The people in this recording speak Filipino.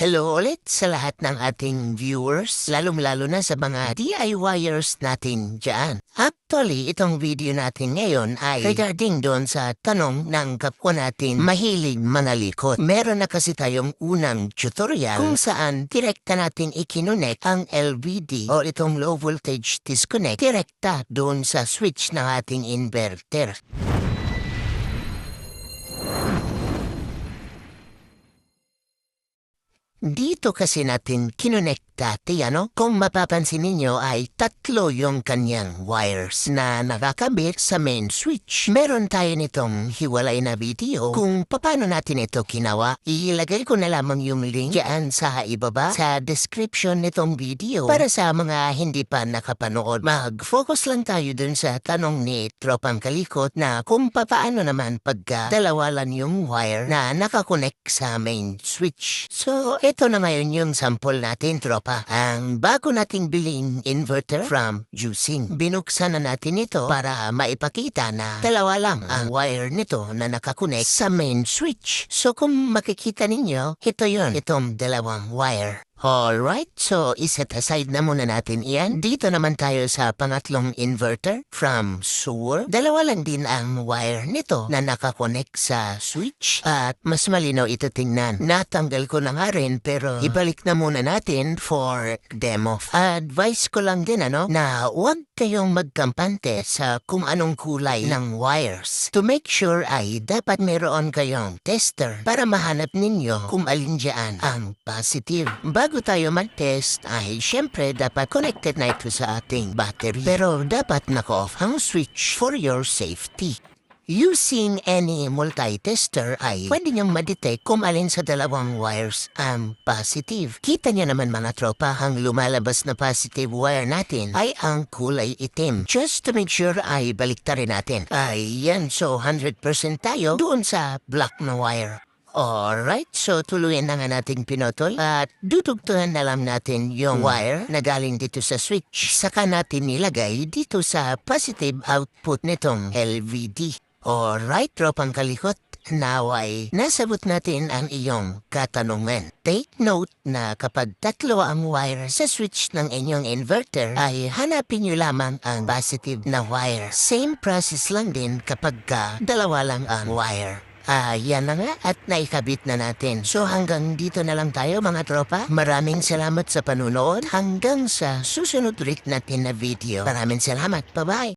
Hello ulit sa lahat ng ating viewers, lalong-lalo na sa mga DIYers natin dyan. Actually, itong video natin ngayon ay regarding doon sa tanong ng kapwa natin mahilig manalikot. Meron na kasi tayong unang tutorial kung saan direkta natin ikinunek ang LVD o itong low voltage disconnect direkta doon sa switch ng ating inverter. Dito kasi natin kinonekta, ano? Kung mapapansin ninyo ay tatlo yung kanyang wires na nakakabit sa main switch. Meron tayo nitong hiwalay na video kung paano natin ito kinawa. Ilagay ko na lamang yung link dyan sa ibaba sa description nitong video para sa mga hindi pa nakapanood. Mag-focus lang tayo dun sa tanong ni Tropang Kalikot na kung papaano naman pagka dalawa lang yung wire na nakakonek sa main switch. So, ito na ngayon yung sample natin, tropa. Ang bago nating biling inverter from Juicing. Binuksan na natin ito para maipakita na dalawa lang ang wire nito na nakakonek sa main switch. So, kung makikita ninyo, ito yon itong dalawang wire. Alright, so iset aside na muna natin iyan. Dito naman tayo sa pangatlong inverter from sewer. Dalawa lang din ang wire nito na nakakonek sa switch. At mas malinaw ito tingnan. Natanggal ko na nga rin pero ibalik na muna natin for demo. Advice ko lang din ano na huwag kayong magkampante sa kung anong kulay ng wires. To make sure ay dapat meron kayong tester para mahanap ninyo kung alin dyan ang positive. Bago tayo mag-test ay syempre dapat connected na ito sa ating battery. Pero dapat naka-off ang switch for your safety. Using any multi-tester ay pwede niyong madetect kung alin sa dalawang wires ang positive. Kita niya naman mga tropa, ang lumalabas na positive wire natin ay ang kulay itim. Just to make sure ay baliktarin natin. Ay yan, so 100% tayo doon sa black na wire. Alright, so tuluyan na nga nating pinotol at dudugtungan na lang natin yung wire na galing dito sa switch. Saka natin nilagay dito sa positive output nitong LVD. Alright, tropang kalikot. Now ay nasabot natin ang iyong katanungan. Take note na kapag tatlo ang wire sa switch ng inyong inverter ay hanapin nyo lamang ang positive na wire. Same process lang din kapag ka dalawa lang ang wire. Ah, yan na nga at naikabit na natin. So hanggang dito na lang tayo mga tropa. Maraming salamat sa panunood. Hanggang sa susunod ulit natin na video. Maraming salamat. Bye-bye.